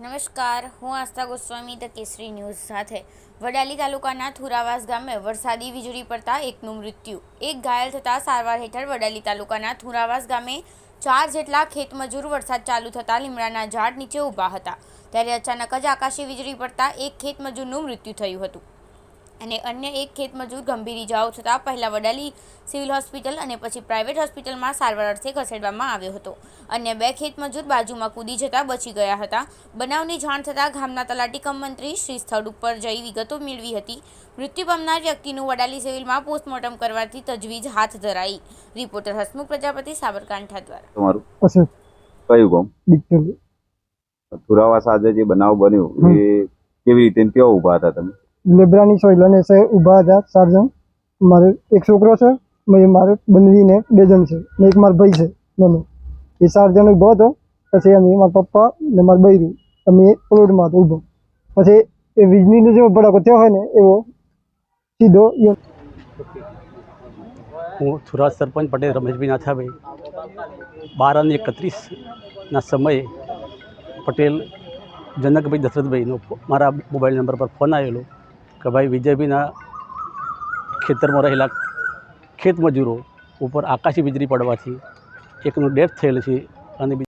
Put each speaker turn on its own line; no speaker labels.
નમસ્કાર, હું આસ્થા Goswami, the Kesari news સાથે. વડાલી તાલુકાના થુરાવાસ ગામે વરસાદી વીજળી પડતા એકનું મૃત્યુ. એક ઘાયલ થતાં સારવાર હેઠળ વડાલી તાલુકાના થુરાવાસ ગામે ચાર જેટલા ખેતમજૂર વરસાદ ચાલુ થતાં લીમડાના ઝાડ નીચે ઊભા હતા. ત્યારે અચાનક જ આકાશી વીજળી પડતા એક ખેતમજૂરનું મૃત્યુ થયું હતું. અને અન્ય એક ખેતમજૂર ગંભીર ઇજાઓ થતાં પહેલાં વડાલી સિવિલ હોસ્પિટલ અને પછી પ્રાઇવેટ હોસ્પિટલમાં સારવાર અર્થે ખસેડવામાં આવ્યો હતો. અન્ય બે ખેતમજૂર બાજુમાં કૂદી જતા બચી ગયા હતા. બનાવની જાણ થતાં ગામના તલાટી કમ મંત્રી શ્રી સ્થળ ઉપર જઈ વિગતો મેળવી હતી. મૃત્યુ પામનાર વ્યક્તિનું વડાલી સિવિલમાં પોસ્ટમોર્ટમ કરવાથી તજવીજ હાથ ધરાઈ. રિપોર્ટર હસમુખ પ્રજાપતિ સાબરકાંઠા દ્વારા.
તમારું? કયું ગામ?
ડિક્ટર.
સાથે જે બનાવ બન્યો એ કેવી રીતે કેવા ઊભા હતા તમે?
લેબરાની સોયલાને છે, ઊભા હતા ચાર જણ. મારે એક છોકરો છે મારે બંધવીને બે જણ છે, ને એક મારો ભાઈ છે નાનો એ ચાર જણ ઊભો હતો, પછી અમે મારા પપ્પા ને મારા બૈરું, અમે રોડમાં હતો ઊભો. પછી એ વીજળીનો જેવો ભડાકો થયો હોય ને, એવો સીધો
હું સુરત સરપંચ પટેલ રમેશભાઈ નાથાભાઈ બાર અને એકત્રીસના સમયે પટેલ જનકભાઈ દશરથભાઈનો મારા મોબાઈલ નંબર પર ફોન આવેલો. કે ભાઈ બીજેપીના ખેતરમાં રહેલા ખેતમજૂરો ઉપર આકાશી વીજળી પડવાથી એકનું ડેથ થયેલ છે અને